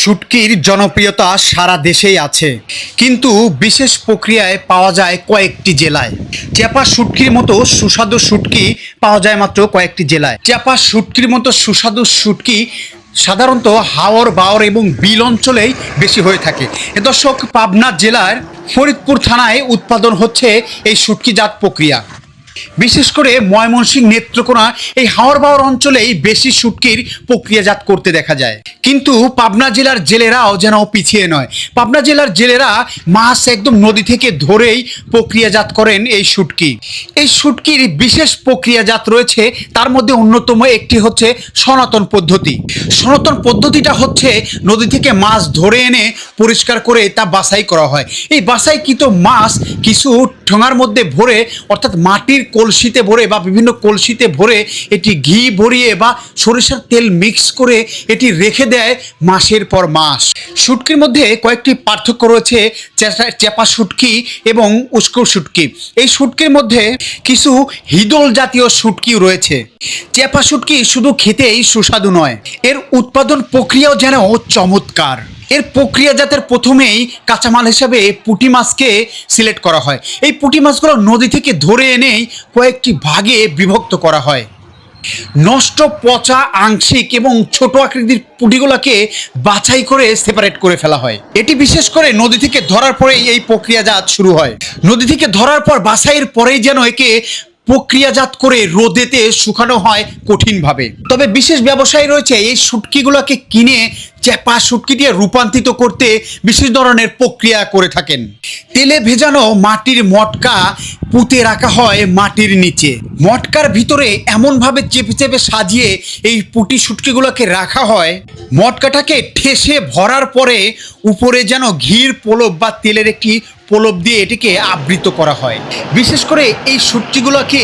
শুটকির জনপ্রিয়তা সারা দেশেই আছে। কিন্তু বিশেষ প্রক্রিয়ায় পাওয়া যায় কয়েকটি জেলায়। চেপা শুটকির মতো সুস্বাদু শুটকি পাওয়া যায় মাত্র কয়েকটি জেলায়। চেপা শুটকির মতো সুস্বাদু শুটকি সাধারণত হাওর, বাওর এবং বিল অঞ্চলেই বেশি হয়ে থাকে। এ দর্শক, পাবনা জেলার ফরিদপুর থানায় উৎপাদন হচ্ছে এই শুটকিজাত প্রক্রিয়া। বিশেষ করে ময়মনসিংহ নেত্রকোনা, এই হাওড় অঞ্চলেই বেশি শুটকির প্রক্রিয়াজাত করতে দেখা যায়। কিন্তু পাবনা জেলার জেলেরাও যেন পিছিয়ে নয়। পাবনা জেলার জেলেরা মাছ একদম নদী থেকে ধরেই প্রক্রিয়াজাত করেন এই শুটকি এই শুটকির বিশেষ প্রক্রিয়াজাত রয়েছে, তার মধ্যে অন্যতম একটি হচ্ছে সনাতন পদ্ধতি। সনাতন পদ্ধতিটা হচ্ছে নদী থেকে মাছ ধরে এনে পরিষ্কার করে তা বাছাই করা হয়। এই বাছাইকৃত মাছ কিছু ঠোঙার মধ্যে ভরে, অর্থাৎ মাটির কলসিতে ভরে বা বিভিন্ন কলসিতে ভরে এটি ঘি ভরিয়ে বা সরিষার তেল মিক্স করে এটি রেখে দেয় মাসের পর মাস। শুটকির মধ্যে কয়েকটি পার্থক্য রয়েছে চেপা শুটকি এবং উস্কো শুটকি। এই শুটকির মধ্যে কিছু হিদল জাতীয় শুটকি রয়েছে। চেপা শুটকি শুধু খেতেই সুস্বাদু নয়, এর উৎপাদন প্রক্রিয়াও যেন চমৎকার। এর প্রক্রিয়াজাতের প্রথমেই কাঁচামাল হিসাবে পুঁটি মাছকে সিলেক্ট করা হয়। এই পুঁটি মাছগুলো নদী থেকে ধরে এনেই কয়েকটি ভাগে বিভক্ত করা হয়। নষ্ট, পচা, আংশিক এবং ছোট আকৃতির পুঁটিগুলোকে বাছাই করে সেপারেট করে ফেলা হয়। এটি বিশেষ করে নদী থেকে ধরার পরেই এই প্রক্রিয়াজাত শুরু হয়। নদী থেকে ধরার পর বাছাইয়ের পরেই যেন একে প্রক্রিয়াজাত করে রোদেতে শুকানো হয় কঠিনভাবে। তবে বিশেষ ব্যবসায়ী রয়েছে এই শুটকিগুলোকে কিনে চেপা শুটকি দিয়ে রূপান্তরিত করতে বিশেষ ধরনের প্রক্রিয়া করে থাকেন। তেলে ভেজানো মাটির মটকা পুঁতে রাখা হয় মাটির নিচে। মটকার ভিতরে এমনভাবে চেপে চেপে সাজিয়ে এই পুটি শুটকিগুলোকে রাখা হয়। মটকাটাকে ঠেসে ভরার পরে উপরে যেন ঘির পোলব বা তেলের একটি পোলব দিয়ে এটিকে আবৃত করা হয়। বিশেষ করে এই শুটকিগুলোকে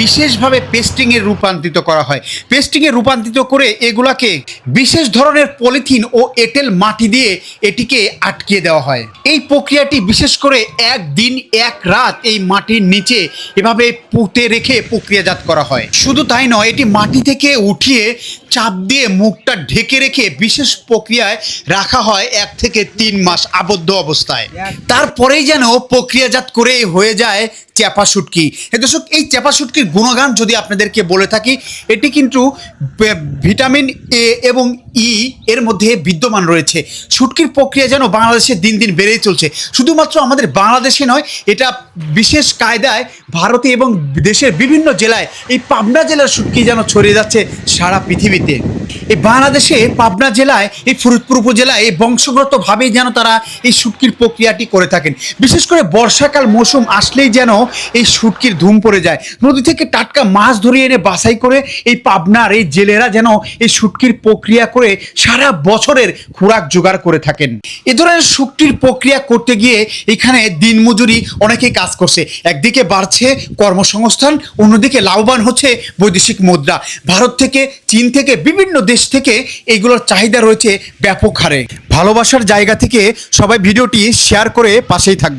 বিশেষভাবে পেস্টিংয়ে রূপান্তরিত করা হয়। পেস্টিংয়ে রূপান্তরিত করে এগুলাকে বিশেষ ধরনের পলিথিন ও এঁটেল মাটি দিয়ে এটিকে আটকিয়ে দেওয়া হয়। এই প্রক্রিয়াটি বিশেষ করে এক দিন এক রাত এই মাটির নিচে এভাবে পুঁতে রেখে প্রক্রিয়াজাত করা হয়। শুধু তাই নয় এটি মাটি থেকে উঠিয়ে চাপ দিয়ে মুখটা ঢেকে রেখে বিশেষ প্রক্রিয়ায় রাখা হয় এক থেকে তিন মাস আবদ্ধ অবস্থায়। তারপরেই যেন প্রক্রিয়াজাত করে হয়ে যায় চেপা শুটকি। দর্শক, এই চেপা শুটকির গুণগান যদি আপনাদেরকে বলে থাকি, এটি কিন্তু ভিটামিন এ এবং ই এর মধ্যে বিদ্যমান রয়েছে। শুটকির প্রক্রিয়া যেন বাংলাদেশে দিন দিন বেড়েই চলছে। শুধুমাত্র আমাদের বাংলাদেশে নয়, এটা বিশেষ কায়দায় ভারতে এবং দেশের বিভিন্ন জেলায় এই পাবনা জেলার শুটকি যেন ছড়িয়ে যাচ্ছে সারা পৃথিবীতে। এই বাংলাদেশে পাবনা জেলায়, এই ফরিদপুর উপজেলায় এই বংশগতভাবেই যেন তারা এই শুটকির প্রক্রিয়াটি করে থাকেন। বিশেষ করে বর্ষাকাল মৌসুম আসলেই যেন এই শুটকির ধুম পড়ে যায়। নদী থেকে টাটকা মাছ ধরিয়ে এনে বাছাই করে এই পাবনার এই জেলেরা যেন এই শুটকির প্রক্রিয়া করে সারা বছরের খোরাক জোগাড় করে থাকেন। এ ধরনের শুটকির প্রক্রিয়া করতে গিয়ে এখানে দিনমজুরি অনেকেই কাজ করছে। একদিকে বাড়ছে কর্মসংস্থান, অন্যদিকে লাভবান হচ্ছে বৈদেশিক মুদ্রা। ভারত থেকে, চীন থেকে বিভিন্ন দেশ থেকে এইগুলোর চাহিদা রয়েছে ব্যাপক হারে। ভালোবাসার জায়গা থেকে সবাই ভিডিওটি শেয়ার করে পাশেই থাকবে।